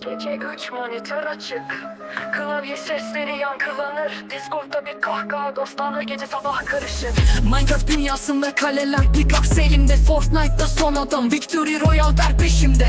Gece üç monitör açık. Klavye sesleri yankılanır. Discord'da bir kahkaha dostlarla gece sabah karışır. Minecraft dünyasında kaleler Pickaxe elimde Fortnite'da son adam Victory Royale der peşimde.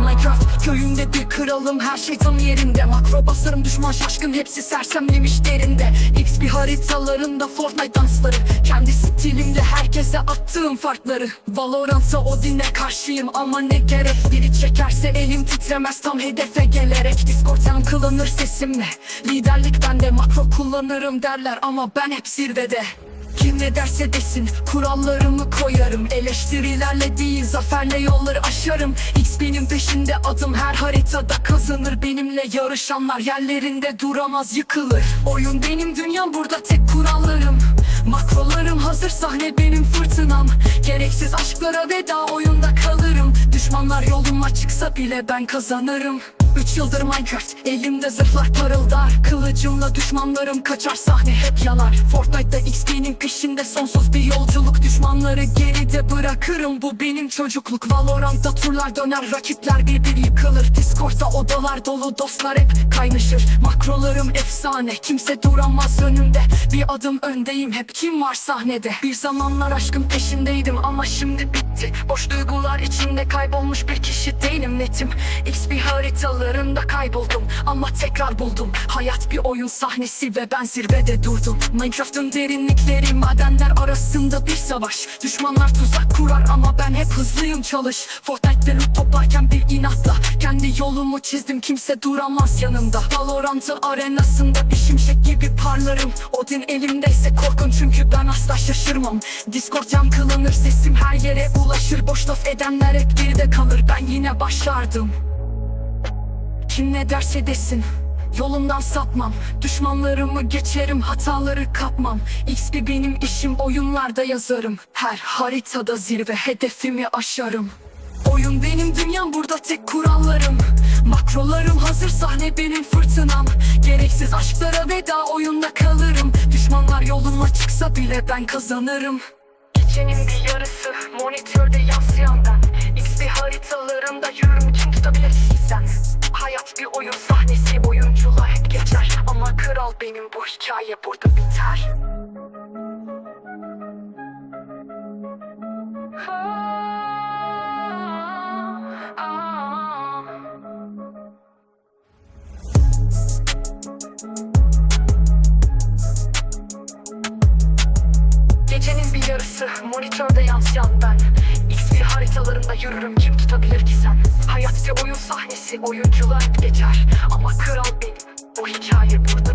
Minecraft köyümde bir kralım her şey tam yerinde. Makro basarım düşman şaşkın hepsi sersemlemiş derinde. X bir haritalarında Fortnite dansları Kendi stilimde herkese attığım farkları. Valorant'a Odin'e karşıyım ama ne gerek? Biri çekerse elim titremez tam hedefe gelerek. Discord yankılanır sesimle. Liderlik bende makro kullanırım derler ama ben hep zirvede. Kim ne derse desin kurallarımı koyarım. Eleştirilerle değil zaferle yolları aşarım. X benim peşinde adım her haritada kazanır. Benimle yarışanlar yerlerinde duramaz yıkılır. Oyun benim dünyam burada tek kurallarım Makrolarım hazır sahne benim fırtınam. Gereksiz aşklara veda oyunda kalırım. Düşmanlar yoluma çıksa bile ben kazanırım Üç yıldır Minecraft Elimde zırhlar parıldar. Kılıcımla düşmanlarım kaçar sahne hep yanar. Fortnite'da XP'nin peşinde sonsuz bir yolculuk. Düşmanları geride bırakırım bu benim çocukluk. Valorant'ta turlar döner rakipler bir bir yıkılır. Discord'da odalar dolu dostlar hep kaynaşır. Makrolarım efsane kimse duramaz önümde. Bir adım öndeyim hep kim var sahnede? Bir zamanlar aşkın peşindeydim ama şimdi bitti. Boş duygular içinde kaybolmuş bir kişi değilim netim. X bir haritalarında kayboldum ama tekrar buldum. Hayat bir oyun sahnesi ve ben zirvede durdum. Minecraft'ın derinlikleri madenler arasında bir savaş. Düşmanlar tuzak kurar ama ben hep hızlıyım çalış. Fortnite'de loot toplarken bir inatla Kendi yolumu çizdim. Kimse duramaz yanımda. Valorant'ın arenasında bir şimşek gibi parlarım. Odin elimdeyse korkun çünkü ben asla şaşırmam. Discord yankılanır sesim her yere ulaşır. Boş laf edenler hep geride kalır. Ben yine başlardım kim ne derse desin Yolumdan sapmam. Düşmanlarımı geçerim hataları kapmam. XP benim işim oyunlarda yazarım. Her haritada zirve hedefimi aşarım. Oyun benim dünyam burada tek kurallarım. Makrolarım hazır sahne benim fırtınam. Gereksiz aşklara veda oyunda kalırım. Düşmanlar yoluma çıksa bile ben kazanırım. Gecenin bir yarısı monitörde yansıyan ben. XP haritalarında yürürüm kim tutabilir sen bir oyun sahnesi oyunculuğa hep geçer. Ama kral benim bu hikaye burada biter. Gecenin bir yarısı monitörde yansıyan ben. XP haritalarında yürürüm kim tutabilir ki sen? Hayat bir oyun sahnesi oyunculuğa hep geçer. Ama kral benim. Bu hikaye burada